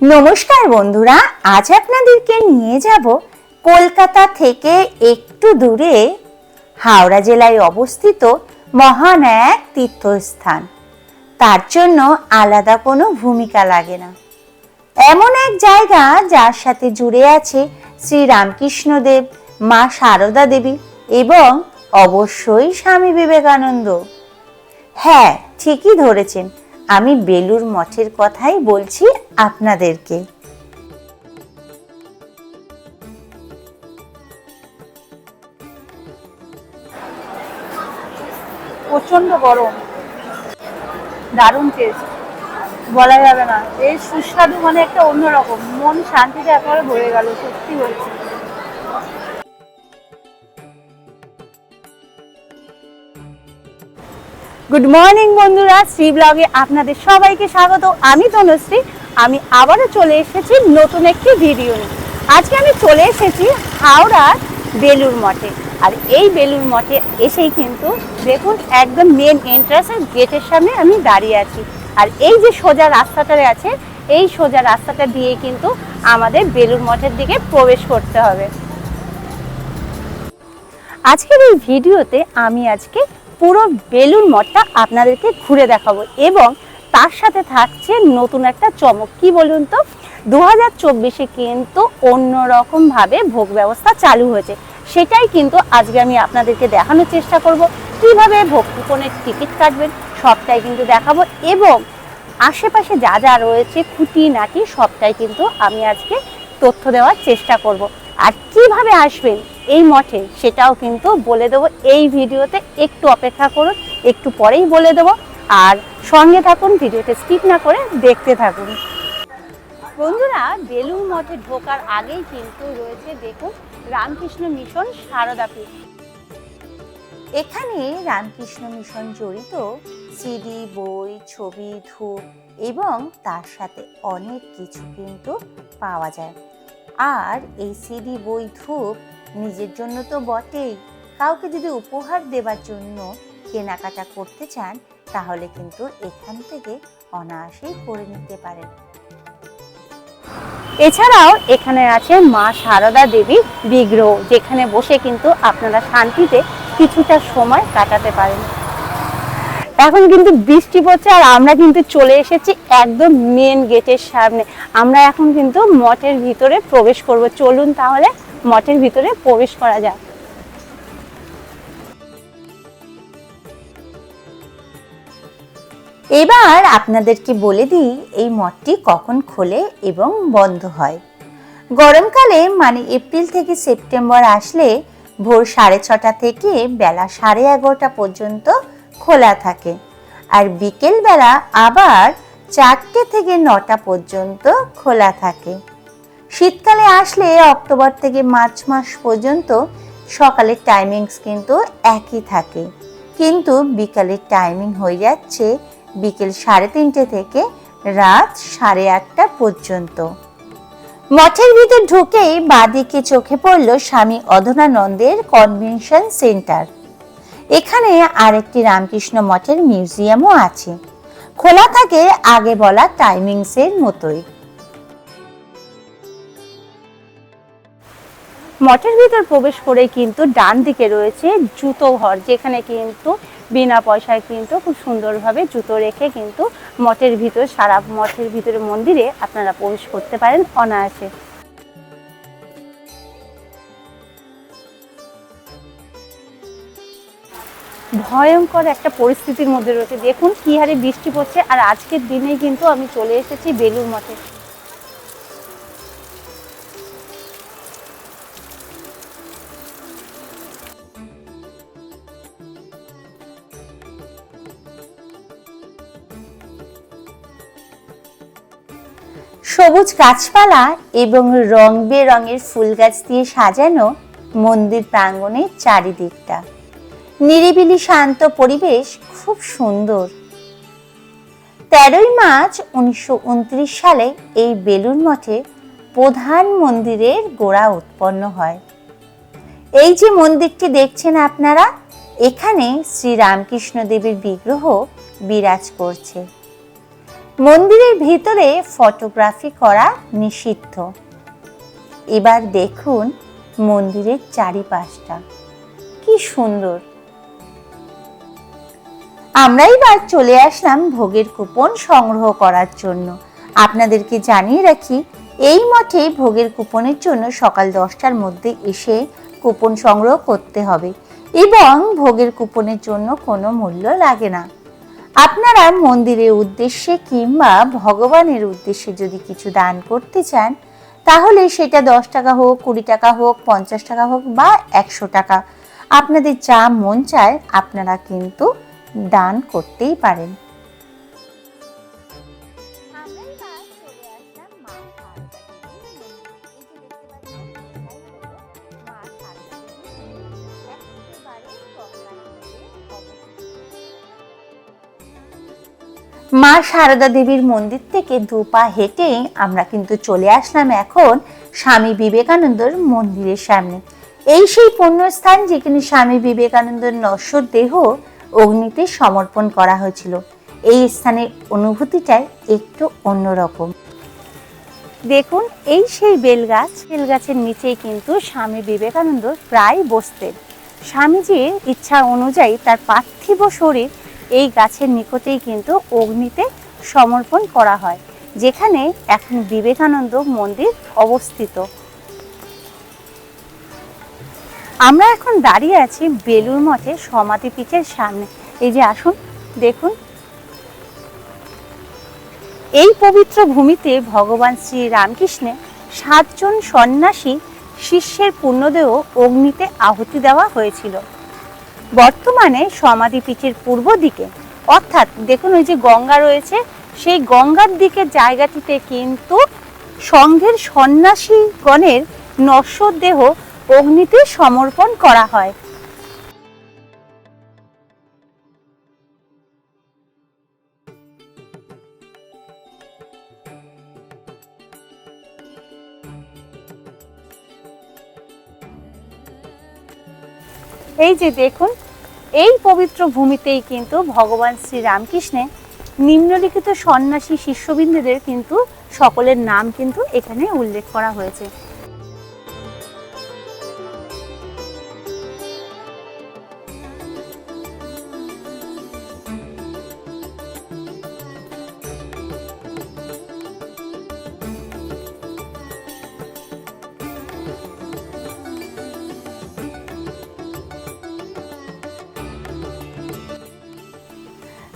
নমস্কার বন্ধুরা, আজ আপনাদেরকে নিয়ে যাব কলকাতা থেকে একটু দূরে হাওড়া জেলায় অবস্থিত মহান এক তীর্থস্থান। তার জন্য আলাদা কোনো ভূমিকা লাগে না। এমন এক জায়গা যার সাথে জুড়ে আছে শ্রী রামকৃষ্ণদেব মা সারদা দেবী এবং অবশ্যই স্বামী বিবেকানন্দ। হ্যাঁ ঠিকই ধরেছেন। আমি বেলুর মঠের কথাই বলছি আপনাদেরকে। প্রচণ্ড গরম। দারুণ টেস্ট বলা যাবে না। এই সুস্বাদু মানে একটা অন্যরকম। মন শান্তিতে একেবারে ভরে গেল, সত্যি হয়েছে গুড মর্নিং বন্ধুরা। শ্রী ব্লগে আপনাদের সবাইকে স্বাগত। আমি তনুশ্রী। আমি আবারও চলে এসেছি নতুন একটি ভিডিও নিয়ে। আজকে আমি চলে এসেছি হাওড়ার বেলুর মঠে। আর এই বেলুর মঠে এসেই কিন্তু দেখুন একদম মেন এন্ট্রান্সের গেটের সামনে আমি দাঁড়িয়ে আছি। আর এই যে সোজা রাস্তাটা আছে, এই সোজা রাস্তাটা দিয়ে কিন্তু আমাদের বেলুর মঠের দিকে প্রবেশ করতে হবে। আজকের এই ভিডিওতে আমি আজকে পুরো বেলুর মঠটা আপনাদেরকে ঘুরে দেখাবো এবং তার সাথে থাকছে নতুন একটা চমক। কি বলুন তো? দু হাজার চব্বিশে কিন্তু অন্যরকম ভাবে ভোগ ব্যবস্থা চালু হয়েছে। সেটাই কিন্তু আজকে আমি আপনাদেরকে দেখানোর চেষ্টা করব। কীভাবে ভোগ কুপনের টিকিট কাটবেন, সবটাই কিন্তু দেখাবো এবং আশেপাশে যা যা রয়েছে খুঁটিনাটি সবটাই কিন্তু আমি আজকে তথ্য দেওয়ার চেষ্টা করব। আর কীভাবে আসবেন এই মঠে, সেটাও কিন্তু বলে দেবো। এই ভিডিওতে একটু অপেক্ষা করুন, একটু পরেই বলে দেবো। আর সঙ্গে থাকুন, ভিডিওতে স্কিপ না করে দেখতে থাকুন। বন্ধুরা বেলুর মঠে ঢোকার আগেই কিন্তু রয়েছে, দেখুন, রামকৃষ্ণ মিশন সারদাপীঠ এখানে রামকৃষ্ণ মিশন জড়িত সিডি, বই, ছবি, ধূপ এবং তার সাথে অনেক কিছু কিন্তু পাওয়া যায়। আর এই সিডি, বই, ধূপ নিজের জন্য তো বটেই। কাউকে যদি উপহার দেবার জন্য কেনাকাটা করতে চান তাহলে কিন্তু এখান থেকে অনায়াসেই করে নিতে পারেন। এছাড়াও এখানে আছে মা সারদা দেবী বিগ্রহ, যেখানে বসে কিন্তু আপনারা শান্তিতে কিছুটা সময় কাটাতে পারেন। এখন কিন্তু বৃষ্টি পড়ছে আর আমরা কিন্তু চলে এসেছি একদম মেন গেটের সামনে। আমরা এখন কিন্তু মঠের ভিতরে প্রবেশ করব। চলুন তাহলে মঠের ভিতরে প্রবেশ করা যাক। এবার আপনাদেরকে বলে দিই, এই মঠটি কখন খোলে এবং বন্ধ হয়। গরমকালে মানে এপ্রিল থেকে সেপ্টেম্বর আসলে ভোর সাড়ে ছটা থেকে বেলা সাড়ে এগারোটা পর্যন্ত খোলা থাকে। আর বিকেল বেলা আবার চারটে থেকে নটা পর্যন্ত খোলা থাকে। শীতকালে আসলে অক্টোবর থেকে মার্চ মাস পর্যন্ত সকালের টাইমিংস কিন্তু একই থাকে। কিন্তু বিকালের টাইমিং হয়ে যাচ্ছে বিকেল সাড়ে তিনটে থেকে রাত সাড়ে আটটা পর্যন্ত। মঠের ভিতর ঢুকেই বাদিকে চোখে পড়ল স্বামী অধনানন্দের কনভেনশন সেন্টার। এখানে আরেকটি রামকৃষ্ণ মঠের মিউজিয়ামও আছে। খোলা থাকে আগে বলা টাইমিংসের মতোই। মঠের ভিতর প্রবেশ করে কিন্তু ডান দিকে রয়েছে জুতো ঘর, যেখানে কিন্তু বিনা পয়সায় কিন্তু খুব সুন্দরভাবে জুতো রেখে কিন্তু মঠের ভিতর, সারা মঠের ভিতরে মন্দিরে আপনারা প্রবেশ করতে পারেন অনায়াসে। ভয়ঙ্কর একটা পরিস্থিতির মধ্যে রয়েছে। দেখুন কি হারে বৃষ্টি পড়ছে আর আজকের দিনেই কিন্তু আমি চলে এসেছি বেলুর মঠে। সবুজ গাছপালা এবং রং বেরঙের ফুল গাছ দিয়ে সাজানো মন্দির প্রাঙ্গণের চারিদিকটা। নিরিবিলি শান্ত পরিবেশ, খুব সুন্দর। তেরোই মার্চ উনিশশো উনত্রিশ সালে এই বেলুন মঠে প্রধান মন্দিরের গোড়া উৎপন্ন হয়। এই যে মন্দিরটি দেখছেন আপনারা, এখানে শ্রী রামকৃষ্ণ বিগ্রহ বিরাজ করছে। মন্দিরের ভিতরে ফটোগ্রাফি করা নিষিদ্ধ। এবার দেখুন মন্দিরের চারিপাশটা। কি সুন্দর। আমরা এবার চলে আসলাম ভোগের কুপন সংগ্রহ করার জন্য। আপনাদেরকে জানিয়ে রাখি, এই মঠে ভোগের কুপনের জন্য সকাল দশটার মধ্যে এসে কুপন সংগ্রহ করতে হবে। এবং ভোগের কুপনের জন্য কোনো মূল্য লাগে না। আপনারা মন্দিরের উদ্দেশ্যে কিংবা ভগবানের উদ্দেশ্যে যদি কিছু দান করতে চান, তাহলে সেটা দশ টাকা হোক, কুড়ি টাকা হোক, পঞ্চাশ টাকা হোক বা একশো টাকা। আপনাদের যা মন চায় আপনারা কিন্তু দান করতেই পারেন। মা সারদা দেবীর মন্দির থেকে দুপা হেঁটে আমরা কিন্তু চলে আসলাম এখন স্বামী বিবেকানন্দর মন্দিরের সামনে। এই সেই পুণ্যস্থান যেখানে স্বামী বিবেকানন্দের নশ্বর দেহ অগ্নিতে সমর্পণ করা হয়েছিল। এই স্থানের অনুভূতিটাই একটু অন্যরকম। দেখুন, এই সেই বেলগাছ, বেলগাছের নিচেই কিন্তু স্বামী বিবেকানন্দ প্রায় বসতেন। স্বামীজির ইচ্ছা অনুযায়ী তার পার্থিব শরীর এই গাছের নিকটেই কিন্তু অগ্নিতে সমর্পণ করা হয়, যেখানে এখন বিবেকানন্দ মন্দির অবস্থিত। আমরা এখন দাঁড়িয়ে আছি বেলুর মঠে সমাধিপীঠের সামনে। এই যে আসুন, দেখুন। এই পবিত্র ভূমিতে ভগবান শ্রী রামকৃষ্ণে সাতজন সন্ন্যাসী শিষ্যের পূর্ণদেহ অগ্নিতে আহুতি দেওয়া হয়েছিল। বর্তমানে সমাধি পিচের পূর্ব দিকে, অর্থাৎ দেখুন ওই যে গঙ্গা রয়েছে, সেই গঙ্গার দিকে জায়গাটিতে কিন্তু সংঘের সন্ন্যাসীগণের নশ্বর দেহ অগ্নিতে সমর্পণ করা হয়। এই যে দেখুন, এই পবিত্র ভূমিতেই কিন্তু ভগবান শ্রীরামকৃষ্ণে নিম্নলিখিত সন্ন্যাসী শিষ্যবিন্দুদের কিন্তু সকলের নাম কিন্তু এখানে উল্লেখ করা হয়েছে।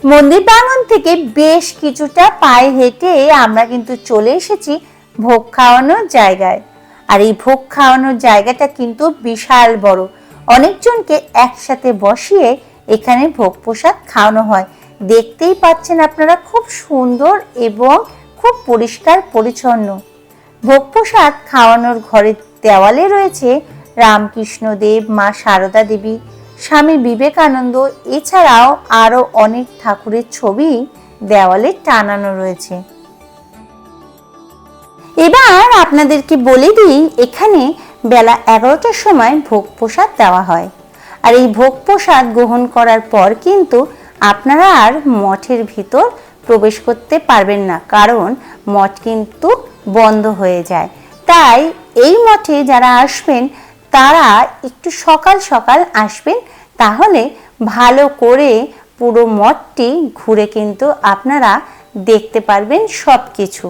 মন্দির প্রাঙ্গণ থেকে বেশ কিছুটা পায়ে হেঁটে আমরা কিন্তু চলে এসেছি ভোগ খাওয়ানোর জায়গায়। আর এই ভোগ খাওয়ানোর জায়গাটা কিন্তু বিশাল বড়। অনেকজনকে একসাথে বসিয়ে এখানে ভোগ প্রসাদ খাওয়ানো হয়। দেখতেই পাচ্ছেন আপনারা খুব সুন্দর এবং খুব পরিষ্কার পরিচ্ছন্ন। ভোগ প্রসাদ খাওয়ানোর ঘরের দেওয়ালে রয়েছে রামকৃষ্ণদেব, মা সারদা দেবী স্বামী বিবেকানন্দ এছাড়াও আরও অনেক ঠাকুরের ছবি দেওয়ালে টানানো রয়েছে। এবার আপনাদেরকে বলে দিই, এখানে বেলা এগারোটার সময় ভোগ প্রসাদ দেওয়া হয়। আর এই ভোগ প্রসাদ গ্রহণ করার পর কিন্তু আপনারা আর মঠের ভিতর প্রবেশ করতে পারবেন না, কারণ মঠ কিন্তু বন্ধ হয়ে যায়। তাই এই মঠে যারা আসবেন তারা একটু সকাল সকাল আসবেন, তাহলে ভালো করে পুরো মঠটি ঘুরে কিন্তু আপনারা দেখতে পারবেন সব কিছু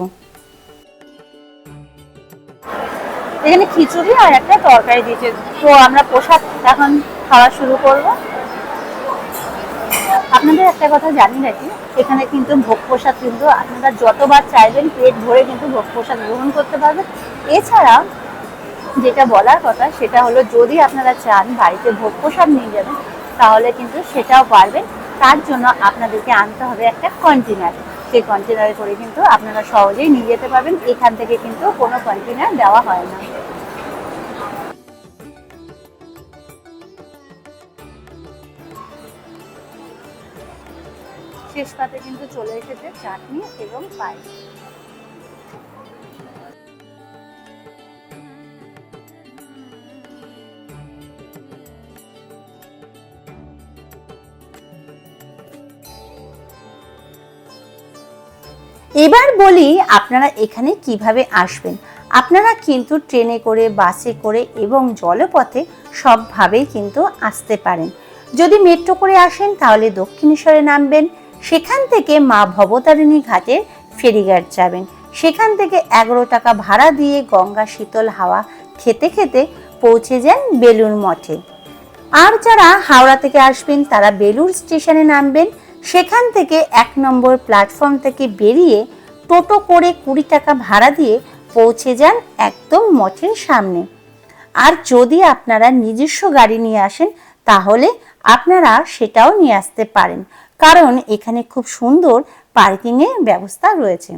এখানে খিচুড়ি আর একটা তরকারি দিয়েছে। তো আমরা প্রসাদ এখন খাওয়া শুরু করব। আপনাদের একটা কথা জানি নাকি? এখানে কিন্তু ভোগ প্রসাদ কিন্তু আপনারা যতবার চাইবেন পেট ভরে কিন্তু ভোগ প্রসাদ গ্রহণ করতে পারবেন। এছাড়া যেটা বলার কথা, সেটা হলো যদি আপনারা চান বাড়িতে ভোগ প্রসাদ নিয়ে যাবেন, তাহলে কিন্তু সেটাও পারবেন। তার জন্য আপনাদেরকে আনতে হবে একটা কন্টেনার সেই কন্টেনারে করে কিন্তু আপনারা সহজেই নিয়ে যেতে পারবেন। এখান থেকে কিন্তু কোনো কন্টেনার দেওয়া হয় না। শেষ পাতে কিন্তু চলে এসেছে চাটনি এবং পায়েস। এবার বলি আপনারা এখানে কীভাবে আসবেন। আপনারা কিন্তু ট্রেনে করে, বাসে করে এবং জলপথে সবভাবেই কিন্তু আসতে পারেন। যদি মেট্রো করে আসেন তাহলে দক্ষিণেশ্বরে নামবেন, সেখান থেকে মা ভবতারিণী ঘাটের ফেরিঘাট যাবেন। সেখান থেকে এগারো টাকা ভাড়া দিয়ে গঙ্গা শীতল হাওয়া খেতে খেতে পৌঁছে যান বেলুর মঠে। আর যারা হাওড়া থেকে আসবেন তারা বেলুর স্টেশনে নামবেন সেখান থেকে এক নম্বর প্ল্যাটফর্ম থেকে বেরিয়ে টোটো করে কুড়ি টাকা ভাড়া দিয়ে পৌঁছে যান একদম মঠের সামনে। আর যদি আপনারা নিজস্ব গাড়ি নিয়ে আসেন, তাহলে আপনারা সেটাও নিয়ে আসতে পারেন। কারণ এখানে খুব সুন্দর পার্কিংয়ের ব্যবস্থা রয়েছে।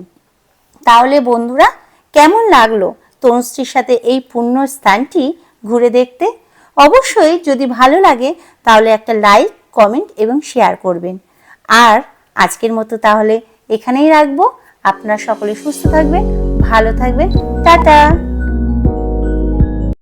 তাহলে বন্ধুরা, কেমন লাগল তনুশ্রীর সাথে এই পুণ্য স্থানটি ঘুরে দেখতে? অবশ্যই যদি ভালো লাগে, তাহলে একটা লাইক কমেন্ট এবং শেয়ার করবেন। আর আজকের মতো তাহলে এখানেই রাখব। আপনারা সকলে সুস্থ থাকবেন ভালো থাকবেন। টাটা!